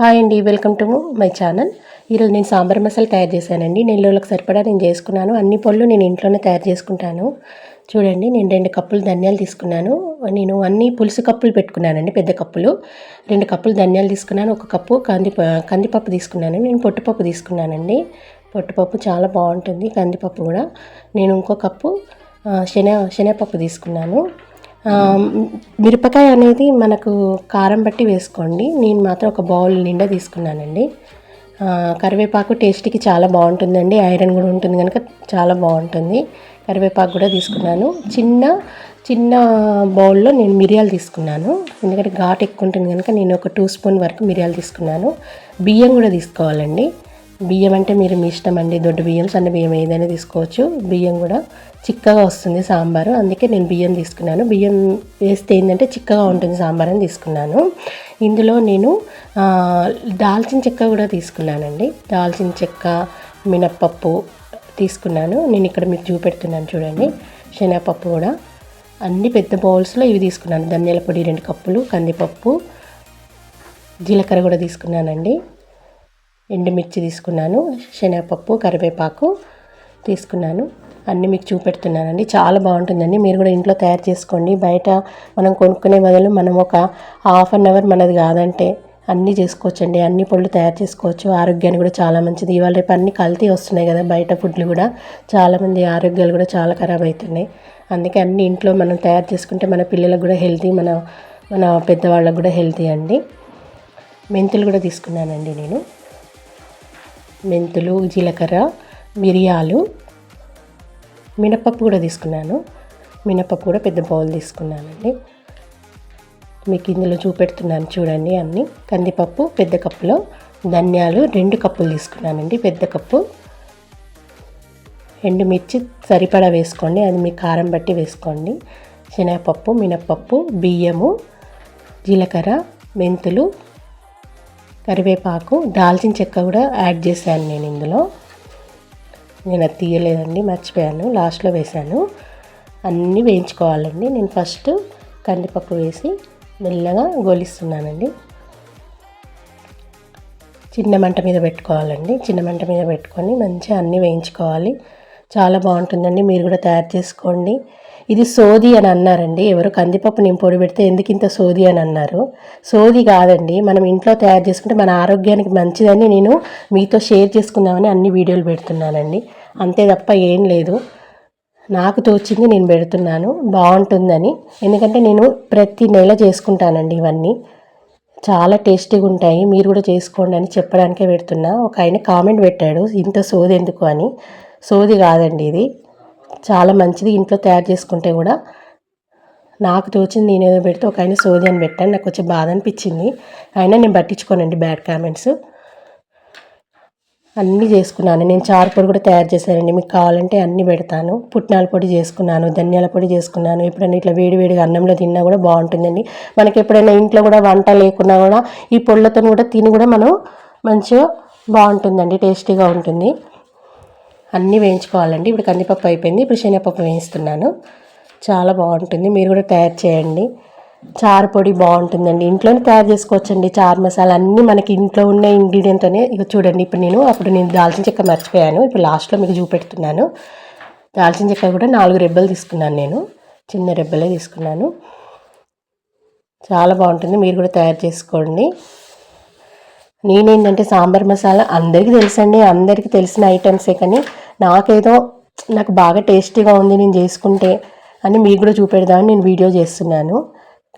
Hi అండి welcome to my channel. ఈరోజు నేను సాంబార్ మసాలా తయారు చేశానండి. నెల్లూరులకు సరిపడా నేను చేసుకున్నాను. అన్ని పళ్ళు నేను ఇంట్లోనే తయారు చేసుకుంటాను. చూడండి నేను రెండు కప్పులు ధనియాలు తీసుకున్నాను. నేను అన్ని పులుసు కప్పులు పెట్టుకున్నానండి పెద్ద కప్పులు. రెండు కప్పులు ధనియాలు తీసుకున్నాను. ఒక కప్పు కంది కందిపప్పు తీసుకున్నాను. నేను పొట్టుపప్పు తీసుకున్నానండి. పొట్టుపప్పు చాలా బాగుంటుంది కందిపప్పు కూడా. నేను ఇంకో కప్పు శనగ శన శనగపప్పు తీసుకున్నాను. మిరపకాయ అనేది మనకు కారం బట్టి వేసుకోండి. నేను మాత్రం ఒక బౌల్ నిండా తీసుకున్నానండి. కరివేపాకు టేస్ట్కి చాలా బాగుంటుందండి. ఐరన్ కూడా ఉంటుంది కనుక చాలా బాగుంటుంది. కరివేపాకు కూడా తీసుకున్నాను. చిన్న చిన్న బౌల్లో నేను మిరియాలు తీసుకున్నాను. ఎందుకంటే ఘాట్ ఎక్కువ ఉంటుంది కనుక నేను ఒక టూ స్పూన్ వరకు మిరియాలు తీసుకున్నాను. బియ్యం కూడా తీసుకోవాలండి. బియ్యం అంటే మీరు మీ ఇష్టం అండి దొడ్డు బియ్యం సన్న బియ్యం ఏదైనా తీసుకోవచ్చు. బియ్యం కూడా చిక్కగా వస్తుంది సాంబారు. అందుకే నేను బియ్యం తీసుకున్నాను. బియ్యం వేస్తే ఏంటంటే చిక్కగా ఉంటుంది సాంబార్ అని తీసుకున్నాను. ఇందులో నేను దాల్చిన చెక్క కూడా తీసుకున్నానండి. దాల్చిన చెక్క మినప్పప్పు తీసుకున్నాను. నేను ఇక్కడ మీకు చూపెడుతున్నాను చూడండి. శనగపప్పు కూడా అన్ని పెద్ద బౌల్స్లో ఇవి తీసుకున్నాను. ధనియాల పొడి రెండు కప్పులు కందిపప్పు జీలకర్ర కూడా తీసుకున్నానండి. ఎండుమిర్చి తీసుకున్నాను శనగపప్పు కరివేపాకు తీసుకున్నాను. అన్నీ మీకు చూపెడుతున్నానండి. చాలా బాగుంటుందండి. మీరు కూడా ఇంట్లో తయారు చేసుకోండి. బయట మనం కొనుక్కునే బదులు మనం ఒక హాఫ్ అన్ అవర్ మనది కాదంటే అన్నీ చేసుకోవచ్చండి. అన్ని పళ్ళు తయారు చేసుకోవచ్చు. ఆరోగ్యానికి కూడా చాలా మంచిది. ఇవాళ రేపు అన్ని కల్తీ వస్తున్నాయి కదా బయట ఫుడ్లు కూడా. చాలామంది ఆరోగ్యాలు కూడా చాలా ఖరాబ్ అవుతున్నాయి అందుకే అన్ని ఇంట్లో మనం తయారు చేసుకుంటే మన పిల్లలకు కూడా హెల్తీ మన మన పెద్దవాళ్ళకు కూడా హెల్తీ అండి. మెంతులు కూడా తీసుకున్నానండి నేను. మెంతులు జీలకర్ర మిరియాలు మినపప్పు కూడా తీసుకున్నాను. మినపప్పు కూడా పెద్ద బౌల్ తీసుకున్నానండి. మీకు ఇందులో చూపెడుతున్నాను చూడండి అన్నీ. కందిపప్పు పెద్ద కప్పులో ధనియాలు రెండు కప్పులు తీసుకున్నానండి పెద్ద కప్పు. ఎండుమిర్చి సరిపడా వేసుకోండి అది మీ కారం బట్టి వేసుకోండి. శనగపప్పు మినప్పప్పు బియ్యము జీలకర్ర మెంతులు కరివేపాకు దాల్చిన చెక్క కూడా యాడ్ చేశాను నేను ఇందులో. నేను అది తీయలేదండి మర్చిపోయాను లాస్ట్లో వేశాను. అన్నీ వేయించుకోవాలండి. నేను ఫస్ట్ కందిపప్పు వేసి మెల్లగా గోలిస్తున్నానండి. చిన్న మంట మీద పెట్టుకోవాలండి. చిన్న మంట మీద పెట్టుకొని మంచిగా అన్నీ వేయించుకోవాలి. చాలా బాగుంటుందండి. మీరు కూడా తయారు చేసుకోండి. ఇది సోది అని అన్నారండి. ఎవరు కందిపప్పు నేను పొడి పెడితే ఎందుకు ఇంత సోది అని అన్నారు. సోది కాదండి. మనం ఇంట్లో తయారు చేసుకుంటే మన ఆరోగ్యానికి మంచిదని నేను మీతో షేర్ చేసుకుందామని అన్ని వీడియోలు పెడుతున్నానండి. అంతే తప్ప ఏం లేదు. నాకు తోచింది నేను పెడుతున్నాను. బాగుంటుందని. ఎందుకంటే నేను ప్రతి నెల చేసుకుంటానండి ఇవన్నీ. చాలా టేస్టీగా ఉంటాయి. మీరు కూడా చేసుకోండి అని చెప్పడానికే పెడుతున్నా. ఒక ఆయన కామెంట్ పెట్టాడు. ఇంత సోది ఎందుకు అని. సోది కాదండి ఇది. చాలా మంచిది ఇంట్లో తయారు చేసుకుంటే కూడా. నాకు తోచింది నేను ఏదో పెడితే ఒక ఆయన సోది అని పెట్టాను నాకు కొంచెం బాధ అనిపించింది. అయినా నేను పట్టించుకోనండి బ్యాడ్ కామెంట్స్. అన్నీ చేసుకున్నాను. నేను చారు పొడి కూడా తయారు చేశానండి. మీకు కావాలంటే అన్నీ పెడతాను. పుట్నాల పొడి చేసుకున్నాను ధనియాల పొడి చేసుకున్నాను. ఎప్పుడైనా ఇట్లా వేడివేడిగా అన్నంలో తిన్నా కూడా బాగుంటుందండి. మనకి ఎప్పుడైనా ఇంట్లో కూడా వంట లేకున్నా కూడా ఈ పొళ్ళతో కూడా తిని కూడా మనం మంచిగా బాగుంటుందండి టేస్టీగా ఉంటుంది. అన్నీ వేయించుకోవాలండి. ఇప్పుడు కందిపప్పు అయిపోయింది. ఇప్పుడు శనగపప్పు వేయిస్తున్నాను. చాలా బాగుంటుంది. మీరు కూడా తయారు చేయండి. చారు పొడి బాగుంటుందండి. ఇంట్లోనే తయారు చేసుకోవచ్చండి. చారు మసాలా అన్నీ మనకి ఇంట్లో ఉన్న ఇంగ్రీడియంట్తోనే ఇక చూడండి. ఇప్పుడు నేను అప్పుడు నేను దాల్చిన చెక్క మర్చిపోయాను. ఇప్పుడు లాస్ట్లో మీకు చూపెడుతున్నాను. దాల్చిన చెక్క కూడా నాలుగు రెబ్బలు తీసుకున్నాను నేను. చిన్న రెబ్బలే తీసుకున్నాను. చాలా బాగుంటుంది. మీరు కూడా తయారు చేసుకోండి. నేనేంటంటే సాంబార్ మసాలా అందరికీ తెలుసండి అందరికీ తెలిసిన ఐటమ్సే కానీ నాకేదో నాకు బాగా టేస్టీగా ఉంది నేను చేసుకుంటే అని మీకు కూడా చూపెడదామని నేను వీడియో చేస్తున్నాను.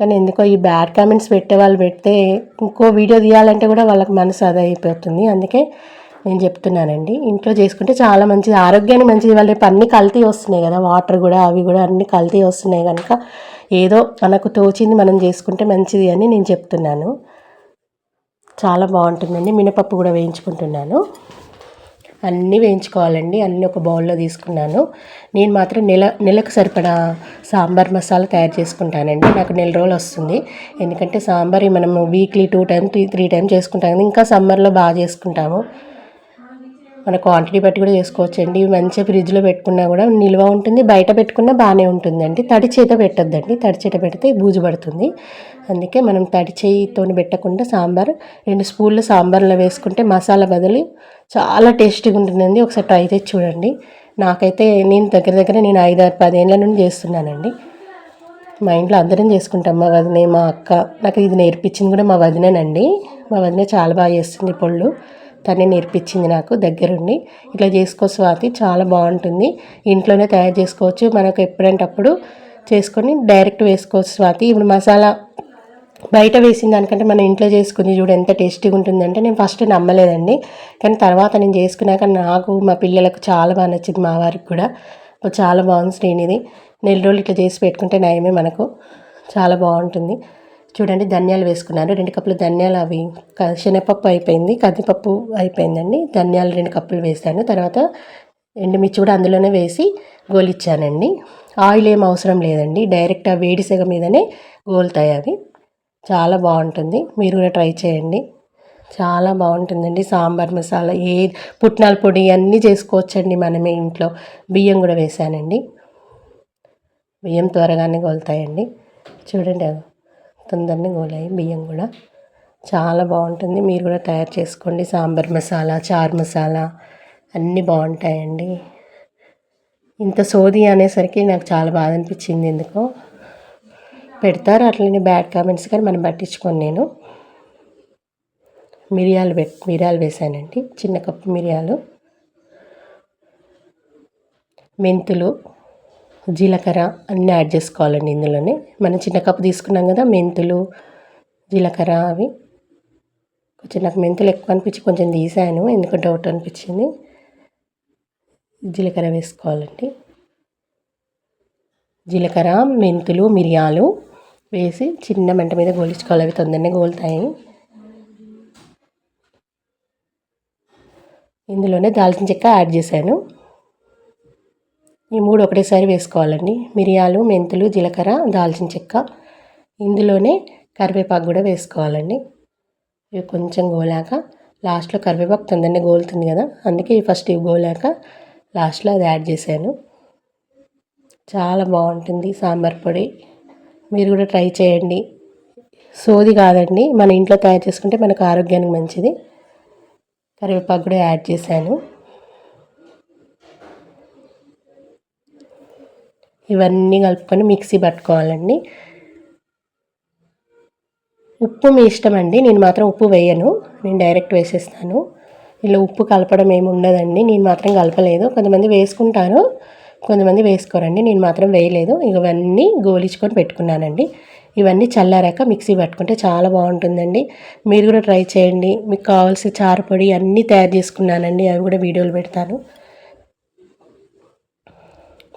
కానీ ఎందుకో ఈ బ్యాడ్ కామెంట్స్ పెట్టే వాళ్ళు పెడితే ఇంకో వీడియో తీయాలంటే కూడా వాళ్ళకి మనసు అదే అయిపోతుంది. అందుకే నేను చెప్తున్నానండి ఇంట్లో చేసుకుంటే చాలా మంచిది. ఆరోగ్యానికి మంచిది. వాళ్ళు రేపు అన్నీ కల్తీ వస్తున్నాయి కదా వాటర్ కూడా అవి కూడా అన్నీ కల్తీ వస్తున్నాయి కనుక ఏదో మనకు తోచింది మనం చేసుకుంటే మంచిది అని నేను చెప్తున్నాను. చాలా బాగుంటుందండి. మినపప్పు కూడా వేయించుకుంటున్నాను. అన్నీ వేయించుకోవాలండి. అన్నీ ఒక బౌల్లో తీసుకున్నాను. నేను మాత్రం నెల నెలకు సరిపడా సాంబార్ మసాలా తయారు చేసుకుంటానండి. నాకు నెల రోజులు వస్తుంది. ఎందుకంటే సాంబార్ మనము weekly two time three three time చేసుకుంటాం. ఇంకా సమ్మర్లో బాగా చేసుకుంటాము. మన క్వాంటిటీ బట్టి కూడా చేసుకోవచ్చు అండి ఇవి మంచిగా ఫ్రిడ్జ్లో పెట్టుకున్నా కూడా నిల్వ ఉంటుంది బయట పెట్టుకున్నా బాగానే ఉంటుందండి. తడి చేత పెట్టద్దండి. తడి చేత పెడితే బూజు పడుతుంది. అందుకే మనం తడి చేయితో పెట్టకుండా సాంబార్ రెండు స్పూన్లు సాంబార్లో వేసుకుంటే మసాలా బదులు చాలా టేస్టీగా ఉంటుందండి. ఒకసారి ట్రై చేసి చూడండి. నాకైతే నేను దగ్గర దగ్గర నేను ఐదు ఆరు పదేళ్ళ నుండి చేస్తున్నానండి. మా ఇంట్లో అందరం చేసుకుంటాం. మా వదిన మా అక్క నాకు ఇది నేర్పించింది కూడా మా వదినేనండి. మా వదిన చాలా బాగా చేస్తుంది పొళ్ళు. తనే నేర్పించింది నాకు దగ్గరుండి. ఇట్లా చేసుకో స్వాతి చాలా బాగుంటుంది. ఇంట్లోనే తయారు చేసుకోవచ్చు. మనకు ఎప్పుడంటే అప్పుడు చేసుకొని డైరెక్ట్ వేసుకోవచ్చు స్వాతి. ఇప్పుడు మసాలా బయట వేసిన దానికంటే మనం ఇంట్లో చేసుకుని చూడు ఎంత టేస్టీగా ఉంటుందంటే నేను ఫస్ట్ నమ్మలేదండి. కానీ తర్వాత నేను చేసుకున్నాక నాకు మా పిల్లలకు చాలా బాగా నచ్చింది మా వారికి కూడా. చాలా బాగుంది శ్రేణిది నెల రోజులు ఇట్లా చేసి పెట్టుకుంటే నయమే మనకు. చాలా బాగుంటుంది. చూడండి ధనియాలు వేసుకున్నాను. రెండు కప్పులు ధనియాలు అవి శనగపప్పు అయిపోయింది కందిపప్పు అయిపోయిందండి. ధనియాలు రెండు కప్పులు వేసాను. తర్వాత ఎండుమిర్చి కూడా అందులోనే వేసి గోలిచ్చానండి. ఆయిల్ ఏం అవసరం లేదండి. డైరెక్ట్ ఆ వేడి సెగ మీదనే గోలుతాయి అవి. చాలా బాగుంటుంది. మీరు కూడా ట్రై చేయండి. చాలా బాగుంటుందండి. సాంబార్ మసాలా ఏ పుట్నాల పొడి అన్నీ చేసుకోవచ్చండి మనమే ఇంట్లో. బియ్యం కూడా వేసానండి. బియ్యం త్వరగానే గోలుతాయండి. చూడండి తొందరని గోలాయి బియ్యం కూడా. చాలా బాగుంటుంది. మీరు కూడా తయారు చేసుకోండి. సాంబార్ మసాలా చార్ మసాలా అన్నీ బాగుంటాయండి. ఇంత సోది అనేసరికి నాకు చాలా బాధ అనిపించింది. ఎందుకో? పెడతారు. అట్లనే బ్యాడ్ కామెంట్స్ కానీ మనం పట్టించుకొని నేను. మిరియాలు పెట్ మిరియాలు వేసానండి. చిన్న కప్పు మిరియాలు. మెంతులు. జీలకర్ర అన్నీ యాడ్ చేసుకోవాలండి ఇందులోనే. మనం చిన్న కప్పు తీసుకున్నాం కదా మెంతులు జీలకర్ర అవి. కొంచెం నాకు మెంతులు ఎక్కువ అనిపించి కొంచెం తీసాను ఎందుకు డౌట్ అనిపించింది. జీలకర్ర వేసుకోవాలండి. జీలకర్ర మెంతులు మిరియాలు వేసి చిన్న మంట మీద గోలించుకోవాలి అవి తొందరనే గోలుతాయి. ఇందులోనే దాల్చిన చెక్క యాడ్ చేశాను. ఈ మూడు ఒకటేసారి వేసుకోవాలండి. మిరియాలు మెంతులు జీలకర్ర దాల్చిన చెక్క. ఇందులోనే కరివేపాకు కూడా వేసుకోవాలండి. ఇవి కొంచెం గోలాక. లాస్ట్లో కరివేపాకు తొందరనే గోలుతుంది కదా. అందుకే ఫస్ట్ ఇవి గోలాక లాస్ట్లో అది యాడ్ చేశాను. చాలా బాగుంటుంది సాంబార్ పొడి. మీరు కూడా ట్రై చేయండి. సోది కాదండి. మన ఇంట్లో తయారు చేసుకుంటే మనకు ఆరోగ్యానికి మంచిది. కరివేపాకు కూడా యాడ్ చేశాను. ఇవన్నీ కలుపుకొని మిక్సీ పట్టుకోవాలండి. ఉప్పు మీ ఇష్టం అండి. నేను మాత్రం ఉప్పు వేయను. నేను డైరెక్ట్ వేసేస్తాను. ఇలా ఉప్పు కలపడం ఏమి ఉండదండి. నేను మాత్రం కలపలేదు. కొంతమంది వేసుకుంటారు. కొంతమంది వేసుకోరండి. నేను మాత్రం వేయలేదు. ఇవన్నీ గోలించుకొని పెట్టుకున్నానండి. ఇవన్నీ చల్లారాక మిక్సీ పట్టుకుంటే చాలా బాగుంటుందండి. మీరు కూడా ట్రై చేయండి. మీకు కావాల్సిన చారుపొడి అన్నీ తయారు చేసుకున్నానండి. అవి కూడా వీడియోలు పెడతాను.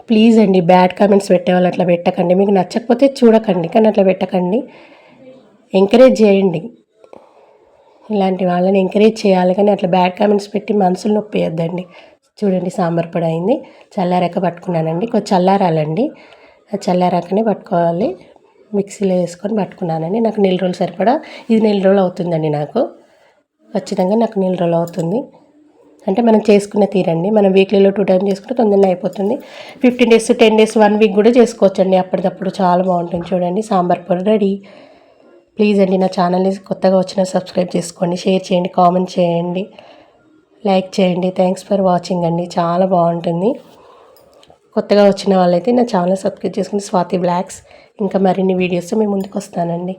ప్లీజ్ అండి బ్యాడ్ కామెంట్స్ పెట్టేవాళ్ళు అట్లా పెట్టకండి. మీకు నచ్చకపోతే చూడకండి కానీ అట్లా పెట్టకండి. ఎంకరేజ్ చేయండి. ఇలాంటి వాళ్ళని ఎంకరేజ్ చేయాలి కానీ అట్లా బ్యాడ్ కామెంట్స్ పెట్టి మనసులు నొప్పేయద్దండి చూడండి సాంబార్ పొడి అయింది. చల్లారాక పట్టుకున్నానండి. కొంచెం చల్లారాలండి. చల్లారాకనే పట్టుకోవాలి. మిక్సీలో వేసుకొని పట్టుకున్నానండి. నాకు నెల రోజులు సరిపడా? ఇది నెల రోజులు అవుతుందండి నాకు. ఖచ్చితంగా నాకు నెల రోజులు అవుతుంది. అంటే మనం చేసుకునే తీరండి. మనం వీక్లీలో టూ టైం చేసుకుంటే తొందరగా అయిపోతుంది. Fifteen days ten days one week కూడా చేసుకోవచ్చండి. అప్పటికప్పుడు చాలా బాగుంటుంది చూడండి. సాంబార్ పొడి రెడీ. ప్లీజ్ అండి నా ఛానల్ని కొత్తగా వచ్చిన సబ్స్క్రైబ్ చేసుకోండి. షేర్ చేయండి కామెంట్ చేయండి. లైక్ చేయండి. థ్యాంక్స్ ఫర్ వాచింగ్ అండి. చాలా బాగుంటుంది. కొత్తగా వచ్చిన వాళ్ళైతే నా ఛానల్ సబ్స్క్రైబ్ చేసుకుని స్వాతి బ్లాగ్స్ ఇంకా మరిన్ని వీడియోస్ మేము ముందుకు వస్తానండి.